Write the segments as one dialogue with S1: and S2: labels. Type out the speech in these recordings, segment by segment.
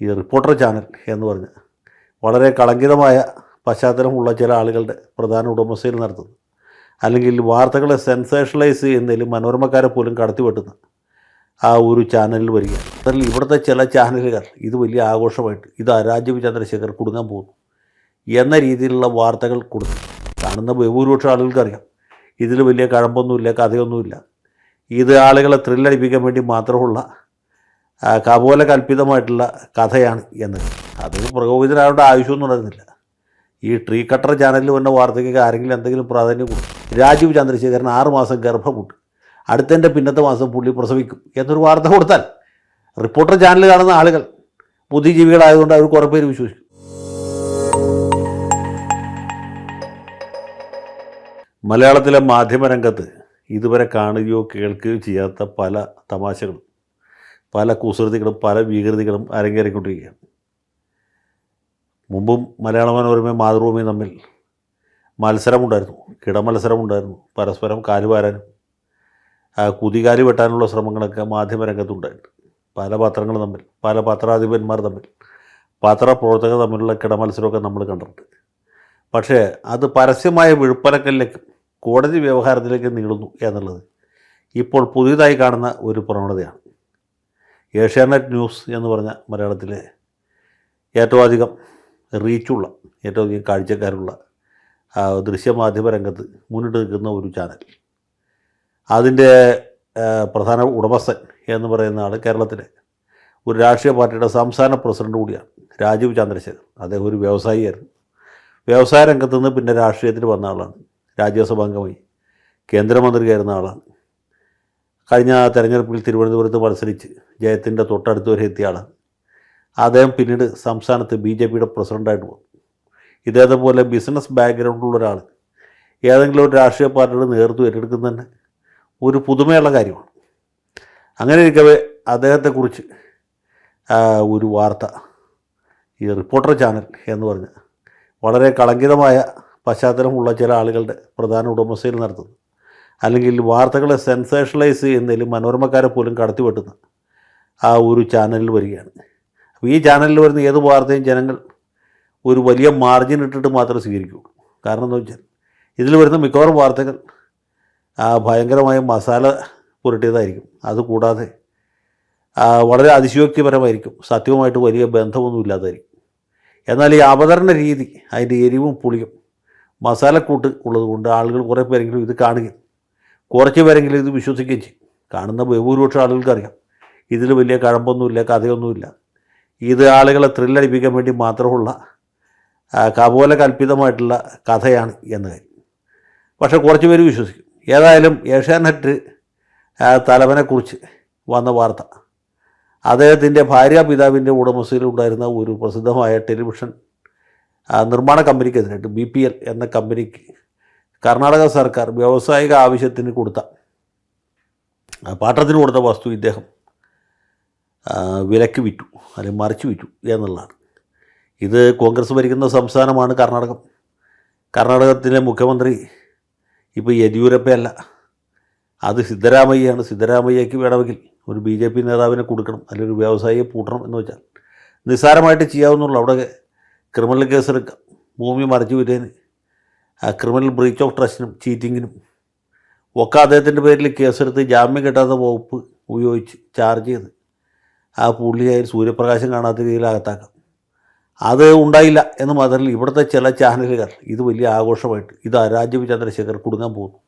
S1: ഈ reporter channel എന്ന് പറഞ്ഞ് വളരെ കളങ്കിതമായ പശ്ചാത്തലമുള്ള ചില ആളുകളുടെ പ്രധാന ഉടമസ്ഥയിൽ നടത്തുന്നു. അല്ലെങ്കിൽ വാർത്തകളെ സെൻസേഷണലൈസ് ചെയ്യുന്നതിൽ മനോരമക്കാരെ പോലും കടത്തിവെട്ടുന്ന ആ ഒരു ചാനലിൽ വരിക. അതിൽ ഇവിടുത്തെ ചില ചാനലുകൾ ഇത് വലിയ ആഘോഷമായിട്ട് ഇത് രാജീവ് ചന്ദ്രശേഖർ കുടുങ്ങാൻ പോകുന്നു എന്ന രീതിയിലുള്ള വാർത്തകൾ കൊടുത്തു. കാണുന്ന ബഹുഭൂരിപക്ഷം ആളുകൾക്കറിയാം. ഇതിൽ വലിയ കഴമ്പൊന്നുമില്ല കഥയൊന്നുമില്ല. ഇത് ആളുകളെ ത്രില്ലടിപ്പിക്കാൻ വേണ്ടി മാത്രമുള്ള കപോല കൽപ്പിതമായിട്ടുള്ള കഥയാണ് എന്ന്. അത് പ്രകോപിതരാവേണ്ട ആവശ്യമൊന്നും ഉണ്ടായിരുന്നില്ല. ഈ ട്രീ കട്ടർ ചാനലിൽ വന്ന വാർത്തയ്ക്ക് ആരെങ്കിലും എന്തെങ്കിലും പ്രാധാന്യം കൊടുക്കും രാജീവ് ചന്ദ്രശേഖരൻ ആറ് മാസം അടുത്തതിന്റെ പിന്നത്തെ മാസം പുള്ളി പ്രസവിക്കും എന്നൊരു വാർത്ത കൊടുത്താൽ റിപ്പോർട്ടർ ചാനൽ കാണുന്ന ആളുകൾ ബുദ്ധിജീവികളായതുകൊണ്ട് അവർ കുറേ പേര് വിശ്വസിക്കും മലയാളത്തിലെ മാധ്യമരംഗത്ത് ഇതുവരെ കാണുകയോ കേൾക്കുകയോ ചെയ്യാത്ത പല തമാശകളും. പല കുസൃതികളും പല വികൃതികളും അരങ്ങേറിക്കൊണ്ടിരിക്കുകയാണ്. മുമ്പും മലയാള മനോരമയും മാതൃഭൂമിയും തമ്മിൽ മത്സരമുണ്ടായിരുന്നു. കിടമത്സരമുണ്ടായിരുന്നു. പരസ്പരം കാലുവാരാനും കുതികാലി വെട്ടാനുള്ള ശ്രമങ്ങളൊക്കെ മാധ്യമരംഗത്തുണ്ടായിട്ടുണ്ട് പല പത്രങ്ങൾ തമ്മിൽ പല പത്രാധിപന്മാർ തമ്മിൽ പത്രപ്രവർത്തകർ തമ്മിലുള്ള കിടമത്സരമൊക്കെ നമ്മൾ കണ്ടിട്ടുണ്ട്. പക്ഷേ അത് പരസ്യമായ വിഴുപ്പലക്കലിലേക്ക് കോടതി വ്യവഹാരത്തിലേക്ക് നീളുന്നു എന്നുള്ളത് ഇപ്പോൾ പുതിയതായി കാണുന്ന ഒരു പ്രവണതയാണ്. ഏഷ്യാനെറ്റ് ന്യൂസ് എന്ന് പറഞ്ഞ മലയാളത്തിലെ ഏറ്റവും അധികം റീച്ചുള്ള ഏറ്റവും അധികം കാഴ്ചക്കാരുള്ള ദൃശ്യമാധ്യമ രംഗത്ത് മുന്നിട്ട് നിൽക്കുന്ന ഒരു ചാനൽ. അതിന്റെ പ്രധാന ഉടമസ്ഥൻ എന്ന് പറയുന്ന ആൾ കേരളത്തിലെ ഒരു രാഷ്ട്രീയ പാർട്ടിയുടെ സംസ്ഥാന പ്രസിഡന്റ് കൂടിയാണ് രാജീവ് ചന്ദ്രശേഖർ അദ്ദേഹം ഒരു വ്യവസായിയായിരുന്നു. വ്യവസായ രംഗത്തുനിന്ന് പിന്നെ രാഷ്ട്രീയത്തിൽ വന്ന ആളാണ്. രാജ്യസഭാംഗമായി കേന്ദ്രമന്ത്രിയായിരുന്ന ആളാണ്. കഴിഞ്ഞ തെരഞ്ഞെടുപ്പിൽ തിരുവനന്തപുരത്ത് മത്സരിച്ച് ജയത്തിന്റെ തൊട്ടടുത്ത് വരെ എത്തിയാണ്. അദ്ദേഹം പിന്നീട് സംസ്ഥാനത്ത് ബി ജെ പിയുടെ പ്രസിഡന്റായിട്ട് വന്നു. ഇതേപോലെ പോലെ ബിസിനസ് ബാക്ക്ഗ്രൗണ്ടുള്ള ഒരാൾ ഏതെങ്കിലും ഒരു രാഷ്ട്രീയ പാർട്ടിയുടെ നേതൃത്വം ഏറ്റെടുക്കുന്നത് തന്നെ ഒരു പുതുമയുള്ള കാര്യമാണ്. അങ്ങനെ ഇരിക്കവേ അദ്ദേഹത്തെക്കുറിച്ച് ഒരു വാർത്ത ഈ റിപ്പോർട്ടർ ചാനൽ എന്ന് പറഞ്ഞ് വളരെ കളങ്കിതമായ പശ്ചാത്തലമുള്ള ചില ആളുകളുടെ പ്രധാന ഉടമസ്ഥയിൽ നടത്തുന്നു. അല്ലെങ്കിൽ വാർത്തകളെ സെൻസേഷണലൈസ് ചെയ്യുന്നതിൽ മനോരമക്കാരെ പോലും കടത്തിവെട്ടുന്ന ആ ഒരു ചാനലിൽ വരികയാണ്. അപ്പോൾ ഈ ചാനലിൽ വരുന്ന ഏത് വാർത്തയും ജനങ്ങൾ ഒരു വലിയ മാർജിൻ ഇട്ടിട്ട് മാത്രമേ സ്വീകരിക്കുകയുള്ളൂ കാരണം എന്താ വെച്ചാൽ ഇതിൽ വരുന്ന മിക്കവാറും വാർത്തകൾ ആ, ഭയങ്കരമായ മസാല പുരട്ടിയതായിരിക്കും. അതുകൂടാതെ വളരെ അതിശയോക്തിപരമായിരിക്കും. സത്യവുമായിട്ട് വലിയ ബന്ധമൊന്നും ഇല്ലാതായിരിക്കും. എന്നാൽ ഈ അവതരണ രീതി അതിന്റെ എരിവും പുളിയും മസാലക്കൂട്ട് ഉള്ളതുകൊണ്ട് ആളുകൾ കുറേ പേരെങ്കിലും ഇത് കാണുകയും കുറച്ച് പേരെങ്കിലും ഇത് വിശ്വസിക്കുകയും ചെയ്യും. കാണുന്ന ബഹുഭൂരിപക്ഷം ആളുകൾക്ക് അറിയാം ഇതിൽ വലിയ കഴമ്പൊന്നുമില്ല കഥയൊന്നുമില്ല. ഇത് ആളുകളെ ത്രില്ലടിപ്പിക്കാൻ വേണ്ടി മാത്രമുള്ള കപോല കൽപ്പിതമായിട്ടുള്ള കഥയാണ് എന്ന കാര്യം. പക്ഷേ കുറച്ച് പേര് വിശ്വസിക്കും. ഏതായാലും ഏഷ്യാനെറ്റ് തലവനെക്കുറിച്ച് വന്ന വാർത്ത. അദ്ദേഹത്തിന്റെ ഭാര്യ പിതാവിന്റെ ഉടമസ്ഥയിലുണ്ടായിരുന്ന ഒരു പ്രസിദ്ധമായ ടെലിവിഷൻ നിർമ്മാണ കമ്പനിക്കെതിരായിട്ട് ബി പി എൽ എന്ന കമ്പനിക്ക് കർണാടക സർക്കാർ വ്യാവസായിക ആവശ്യത്തിന് കൊടുത്ത പാട്ടത്തിന് കൊടുത്ത വസ്തു ഇദ്ദേഹം വിലക്ക് വിറ്റു അല്ലെങ്കിൽ മറിച്ച് വിറ്റു എന്നുള്ളതാണ്. ഇത് കോൺഗ്രസ് ഭരിക്കുന്ന സംസ്ഥാനമാണ് കർണാടകം. കർണാടകത്തിലെ മുഖ്യമന്ത്രി ഇപ്പോൾ യെദ്യൂരപ്പയല്ല. അത് സിദ്ധരാമയ്യയാണ് സിദ്ധരാമയ്യക്ക് വേണമെങ്കിൽ ഒരു ബി ജെ പി നേതാവിനെ കൊടുക്കണം അല്ലെങ്കിൽ ഒരു വ്യവസായിയെ പൂട്ടണം എന്ന് വെച്ചാൽ നിസ്സാരമായിട്ട് ചെയ്യാവുന്നുള്ളൂ അവിടെ ക്രിമിനൽ കേസെടുക്കാം. ഭൂമി മറിച്ചു വിറ്റതിന് ആ ക്രിമിനൽ ബ്രീച്ച് ഓഫ് ട്രസ്റ്റിനും ചീറ്റിങ്ങിനും ഒക്കെ അദ്ദേഹത്തിന്റെ പേരിൽ കേസെടുത്ത് ജാമ്യം കിട്ടാത്ത വകുപ്പ് ഉപയോഗിച്ച് ചാർജ് ചെയ്ത് ആ പുള്ളിയായി സൂര്യപ്രകാശം കാണാത്ത രീതിയിൽ അകത്താക്കാം. അത് ഉണ്ടായില്ല എന്ന് മാത്രമല്ല ഇവിടുത്തെ ചില ചാനലുകൾ ഇത് വലിയ ആഘോഷമായിട്ട് ഇത് രാജീവ് ചന്ദ്രശേഖർ കുടുങ്ങാൻ പോകുന്നു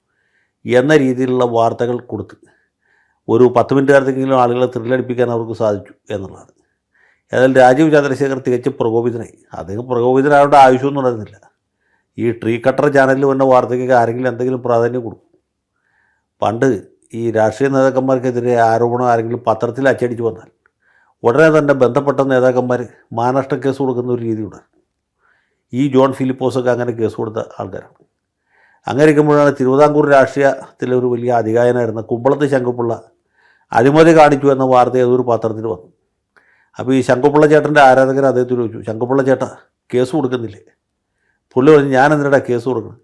S1: എന്ന രീതിയിലുള്ള വാർത്തകൾ കൊടുത്ത് ഒരു പത്ത് മിനിറ്റ് കാലത്തെങ്കിലും ആളുകളെ ത്രില്ലടിപ്പിക്കാൻ അവർക്ക് സാധിച്ചു എന്നുള്ളതാണ്. ഏതായാലും രാജീവ് ചന്ദ്രശേഖർ തികച്ചും പ്രകോപിതനായി. അദ്ദേഹം പ്രകോപിതനാവേണ്ട ആവശ്യമൊന്നും ഉണ്ടായിരുന്നില്ല. ഈ ട്രീ കട്ടർ ചാനലിൽ വന്ന വാർത്തയ്ക്ക് ആരെങ്കിലും എന്തെങ്കിലും പ്രാധാന്യം കൊടുക്കും. പണ്ട് ഈ രാഷ്ട്രീയ നേതാക്കന്മാർക്കെതിരെ ആരോപണം ആരെങ്കിലും പത്രത്തിൽ അച്ചടിച്ച് വന്നാൽ ഉടനെ തന്നെ ബന്ധപ്പെട്ട നേതാക്കന്മാർ മാനനഷ്ട കേസ് കൊടുക്കുന്ന ഒരു രീതിയുണ്ട്. ഈ ജോൺ ഫിലിപ്പോസൊക്കെ അങ്ങനെ കേസ് കൊടുത്ത ആൾക്കാരാണ്. അങ്ങനെ ഇരിക്കുമ്പോഴാണ് തിരുവിതാംകൂർ രാഷ്ട്രീയത്തിലെ ഒരു വലിയ അധികായനായിരുന്ന കുമ്പളത്ത് ശങ്കുപിള്ള അഴിമതി കാണിച്ചു എന്ന വാർത്ത ഏതൊരു പത്രത്തിൽ വന്നു. അപ്പോൾ ഈ ശങ്കുപിള്ള ചേട്ടന്റെ ആരാധകർ അദ്ദേഹത്തിൽ ചോദിച്ചു ശങ്കുപിള്ള ചേട്ടാ കേസ് കൊടുക്കുന്നില്ലേ? പുള്ളി പറഞ്ഞു ഞാൻ എന്തിനാ കേസ് കൊടുക്കണം?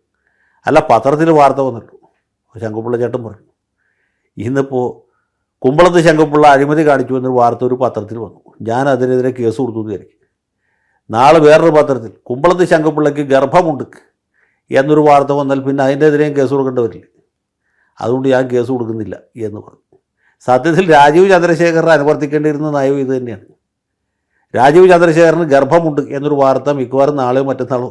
S1: അല്ല പത്രത്തിൽ വാർത്ത വന്നിട്ടു. ശങ്കുപിള്ള ചേട്ടൻ പറഞ്ഞു ഇന്നിപ്പോൾ കുമ്പളത്ത് ശങ്കപ്പിള്ള അഴിമതി കാണിച്ചു എന്നൊരു വാർത്ത ഒരു പത്രത്തിൽ വന്നു. ഞാൻ അതിനെതിരെ കേസ് കൊടുത്തു വിചാരിക്കും. നാളെ വേറൊരു പത്രത്തിൽ കുമ്പളത്ത് ശങ്കപ്പിള്ളയ്ക്ക് ഗർഭമുണ്ട് എന്നൊരു വാർത്ത വന്നാൽ പിന്നെ അതിന്റെതിരെയും കേസ് കൊടുക്കേണ്ടി വരില്ല? അതുകൊണ്ട് ഞാൻ കേസ് കൊടുക്കുന്നില്ല എന്ന് പറഞ്ഞു. സത്യത്തിൽ രാജീവ് ചന്ദ്രശേഖരനെ അനുവർത്തിക്കേണ്ടിയിരുന്ന നയം ഇത് തന്നെയാണ്. രാജീവ് ചന്ദ്രശേഖരന് ഗർഭമുണ്ട് എന്നൊരു വാർത്ത മിക്കവാറും നാളെയോ മറ്റന്നാളോ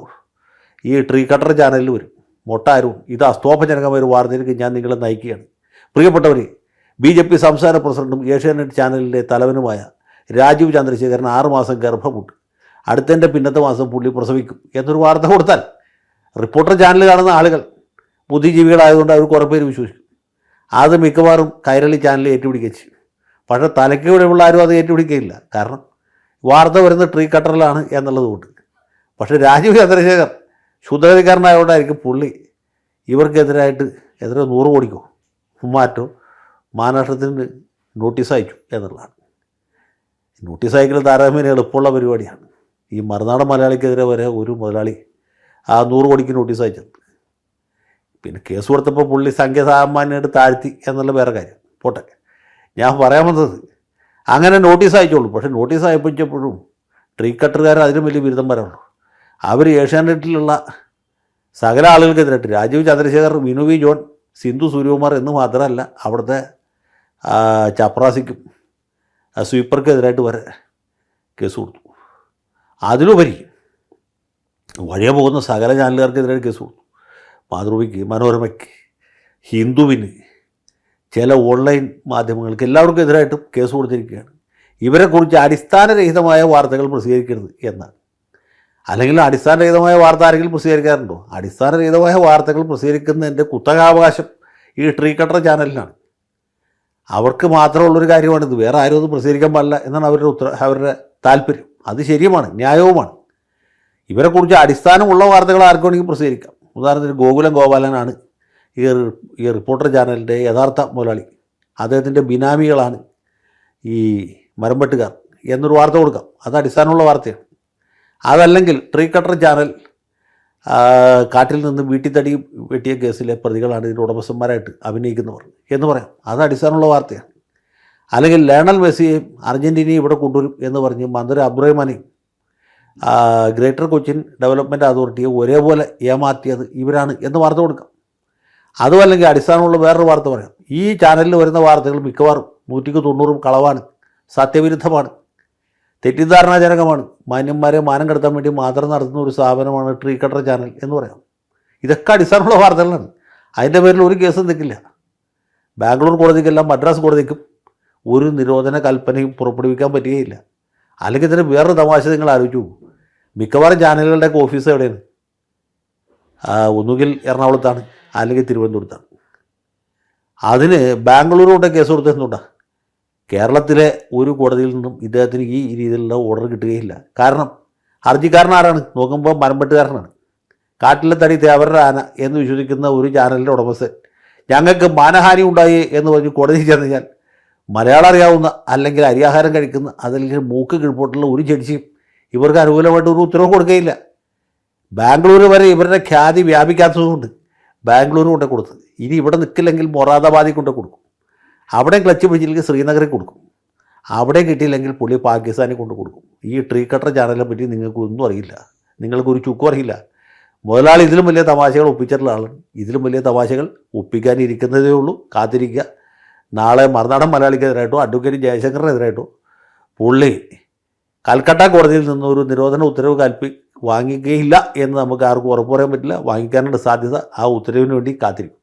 S1: ഈ ട്രീ കട്ടർ ചാനലിൽ വരും. മൊട്ടാരും ഇത് അസ്തോഭജനകമായ ഒരു വാർത്തയിലേക്ക് ഞാൻ നിങ്ങളെ നയിക്കുകയാണ്. പ്രിയപ്പെട്ടവരെ ബി ജെ പി സംസ്ഥാന പ്രസിഡന്റും ഏഷ്യാനെറ്റ് ചാനലിന്റെ തലവനുമായ രാജീവ് ചന്ദ്രശേഖരൻ ആറുമാസം ഗർഭമുണ്ട് അടുത്തതിന്റെ പിന്നത്തെ മാസം പുള്ളി പ്രസവിക്കും എന്നൊരു വാർത്ത കൊടുത്താൽ റിപ്പോർട്ടർ ചാനൽ കാണുന്ന ആളുകൾ ബുദ്ധിജീവികളായതുകൊണ്ട് അവർ കുറേ പേര് വിശ്വസിക്കും. അത് മിക്കവാറും കൈരളി ചാനൽ ഏറ്റുപിടിക്കുക ചെയ്യും. പക്ഷേ തലയ്ക്കൂടെയുള്ള ആരും അത് ഏറ്റുപിടിക്കുകയില്ല. കാരണം വാർത്ത വരുന്ന ട്രീ കട്ടറിലാണ് എന്നുള്ളത് കൊണ്ട്. പക്ഷേ രാജീവ് ചന്ദ്രശേഖർ ശുദ്ധഗതിക്കാരനായതുകൊണ്ടായിരിക്കും പുള്ളി ഇവർക്കെതിരായിട്ട് എത്ര നൂറ് കോടിക്കോ മാറ്റോ മഹാരാഷ്ട്രത്തിന് നോട്ടീസ് അയച്ചു എന്നുള്ളതാണ്. നോട്ടീസ് അയക്കൽ താരതമ്യേന എളുപ്പമുള്ള പരിപാടിയാണ്. ഈ മറുനാടൻ മലയാളിക്കെതിരെ വരെ ഒരു മുതലാളി ആ നൂറ് കോടിക്ക് നോട്ടീസ് അയച്ചത് പിന്നെ കേസ് കൊടുത്തപ്പോൾ പുള്ളി സംഖ്യ താഴ്ത്തി എന്നുള്ള വേറെ കാര്യം. പോട്ടെ. ഞാൻ പറയാൻ വന്നത് അങ്ങനെ നോട്ടീസ് അയച്ചോളൂ. പക്ഷേ നോട്ടീസ് അയപ്പിച്ചപ്പോഴും ട്രീ കട്ടറുകാർ അതിനും വലിയ ബിരുദം വരാനുള്ളൂ അവർ ഏഷ്യാനെറ്റിലുള്ള സകല ആളുകൾക്കെതിരായിട്ട് രാജീവ് ചന്ദ്രശേഖർ വിനു വി ജോൺ സിന്ധു സൂര്യകുമാർ എന്ന് മാത്രമല്ല അവിടുത്തെ ചപ്രാസിക്കും സ്വീപ്പർക്കെതിരായിട്ട് വരെ കേസ് കൊടുത്തു. അതിലുപരി വഴിയെ പോകുന്ന സകല ചാനലുകാർക്കെതിരായിട്ട് കേസ് കൊടുത്തു. മാതൃഭൂമിക്ക് മനോരമയ്ക്ക് ഹിന്ദുവിന് ചില ഓൺലൈൻ മാധ്യമങ്ങൾക്ക് എല്ലാവർക്കും എതിരായിട്ടും കേസ് കൊടുത്തിരിക്കുകയാണ്. ഇവരെക്കുറിച്ച് അടിസ്ഥാനരഹിതമായ വാർത്തകൾ പ്രസിദ്ധീകരിക്കരുത് എന്നാണ്. അല്ലെങ്കിൽ അടിസ്ഥാനരഹിതമായ വാർത്ത ആരെങ്കിലും പ്രസിദ്ധീകരിക്കാറുണ്ടോ? അടിസ്ഥാനരഹിതമായ വാർത്തകൾ പ്രസിദ്ധീകരിക്കുന്നതിന്റെ കുത്തകാവകാശം ഈ ട്രീ കട്ടർ ചാനലിനാണ്. അവർക്ക് മാത്രമുള്ളൊരു കാര്യമാണിത്. വേറെ ആരും അത് പ്രസിദ്ധീകരിക്കാൻ പാടില്ല എന്നാണ് അവരുടെ ഉത്തര അവരുടെ താല്പര്യം. അത് ശരിയുമാണ് ന്യായവുമാണ്. ഇവരെക്കുറിച്ച് അടിസ്ഥാനമുള്ള വാർത്തകൾ ആർക്കും വേണമെങ്കിൽ പ്രസിദ്ധീകരിക്കാം. ഉദാഹരണത്തിന് ഗോകുലം ഗോപാലനാണ് ഈ ഈ റിപ്പോർട്ടർ ചാനലിന്റെ യഥാർത്ഥ മുതലാളി. അദ്ദേഹത്തിന്റെ ബിനാമികളാണ് ഈ മരംപെട്ടുകാർ എന്നൊരു വാർത്ത കൊടുക്കാം. അത് അടിസ്ഥാനമുള്ള വാർത്തയാണ്. അതല്ലെങ്കിൽ ട്രീ കട്ടർ ചാനൽ കാറ്റിൽ നിന്ന് വീട്ടിൽ തടി വെട്ടിയ കേസിലെ പ്രതികളാണ് ഇതിന്റെ ഉടമസ്ഥന്മാരായിട്ട് അഭിനയിക്കുന്നവർ എന്ന് പറയാം. അത് അടിസ്ഥാനമുള്ള വാർത്തയാണ്. അല്ലെങ്കിൽ ലേണൽ മെസ്സിയെയും അർജന്റീനയും ഇവിടെ കൊണ്ടുവരും എന്ന് പറഞ്ഞ് മന്ത്രി അബ്രഹിമാനെയും ഗ്രേറ്റർ കൊച്ചിൻ ഡെവലപ്മെന്റ് അതോറിറ്റിയെ ഒരേപോലെ ഏമാറ്റിയത് ഇവരാണ് എന്ന് വാർത്ത കൊടുക്കാം. അതുമല്ലെങ്കിൽ അടിസ്ഥാനമുള്ള വേറൊരു വാർത്ത പറയാം. ഈ ചാനലിൽ വരുന്ന വാർത്തകൾ മിക്കവാറും നൂറ്റിക്ക് തൊണ്ണൂറും കളവാണ്. സത്യവിരുദ്ധമാണ്. തെറ്റിദ്ധാരണാജനകമാണ്. മാന്യന്മാരെ മാനം കെടുത്താൻ വേണ്ടി മാത്രം നടത്തുന്ന ഒരു സ്ഥാപനമാണ് ട്രീ കട്ടർ ചാനൽ എന്ന് പറയാം. ഇതൊക്കെ അടിസ്ഥാനമുള്ള വാർത്തകളാണ്. അതിന്റെ പേരിൽ ഒരു കേസും നിൽക്കില്ല. ബാംഗ്ലൂർ കോടതിക്കെല്ലാം മദ്രാസ് കോടതിക്കും ഒരു നിരോധന കൽപ്പനയും പുറപ്പെടുവിക്കാൻ പറ്റുകയില്ല. അല്ലെങ്കിൽ ഇതിന് വേറൊരു തമാശ നിങ്ങൾ ആലോചിച്ചു പോകും മിക്കവാറും ചാനലുകളുടെയൊക്കെ ഓഫീസ് എവിടെയാണ്? ഒന്നുകിൽ എറണാകുളത്താണ് അല്ലെങ്കിൽ തിരുവനന്തപുരത്താണ്. അതിന് ബാംഗ്ലൂർ കൊണ്ട് കേസ് കൊടുത്തിരുന്നുണ്ടാ? കേരളത്തിലെ ഒരു കോടതിയിൽ നിന്നും ഇദ്ദേഹത്തിന് ഈ രീതിയിലുള്ള ഓർഡർ കിട്ടുകയില്ല. കാരണം ഹർജിക്കാരൻ ആരാണ് നോക്കുമ്പോൾ മരംപെട്ടുകാരനാണ് കാട്ടിലെ തടി തേവരുടെ ആന എന്ന് വിശ്വസിക്കുന്ന ഒരു ചാനലിന്റെ ഉടമസ്ഥൻ. ഞങ്ങൾക്ക് മാനഹാനി ഉണ്ടായി എന്ന് പറഞ്ഞ് കോടതിയിൽ ചെന്ന് കഴിഞ്ഞാൽ മലയാളം അറിയാവുന്ന അല്ലെങ്കിൽ അരിയാഹാരം കഴിക്കുന്ന അതല്ലെങ്കിൽ മൂക്ക് കിഴിപ്പോട്ടുള്ള ഒരു ജഡ്ജിയും ഇവർക്ക് അനുകൂലമായിട്ട് ഒരു ഉത്തരവ് കൊടുക്കുകയില്ല. ബാംഗ്ലൂർ വരെ ഇവരുടെ ഖ്യാതി വ്യാപിക്കാത്തതുകൊണ്ട് ബാംഗ്ലൂർ കൊണ്ടേ കൊടുത്തത്. ഇനി ഇവിടെ നിൽക്കില്ലെങ്കിൽ മൊറാദാബാദിൽ കൊണ്ടേ കൊടുക്കും. അവിടെ ക്ലച്ച് പിടിച്ചില്ലെങ്കിൽ ശ്രീനഗറിൽ കൊടുക്കും. അവിടെ കിട്ടിയില്ലെങ്കിൽ പുള്ളി പാകിസ്ഥാനിൽ കൊണ്ട് കൊടുക്കും. ഈ ട്രീ കട്ടർ ചാനലിനെ പറ്റി നിങ്ങൾക്കൊന്നും അറിയില്ല. നിങ്ങൾക്കൊരു ചുക്കും അറിയില്ല. മുതലാളി ഇതിലും വലിയ തമാശകൾ ഒപ്പിച്ചിട്ടുള്ള ആളാണ്. ഇതിലും വലിയ തമാശകൾ ഒപ്പിക്കാനിരിക്കുന്നതേ ഉള്ളൂ. കാത്തിരിക്കുക. നാളെ മറുനാടൻ മലയാളിക്കെതിരായിട്ടോ അഡ്വക്കേറ്റ് ജയശങ്കറിനെതിരായിട്ടോ പുള്ളി കൽക്കട്ട കോടതിയിൽ നിന്നൊരു നിരോധന ഉത്തരവ് കൽപ്പി വാങ്ങിക്കുകയില്ല എന്ന് നമുക്ക് ആർക്കും ഉറപ്പ് പറയാൻ പറ്റില്ല. വാങ്ങിക്കാനുള്ള സാധ്യത ആ ഉത്തരവിന് വേണ്ടി കാത്തിരിക്കും.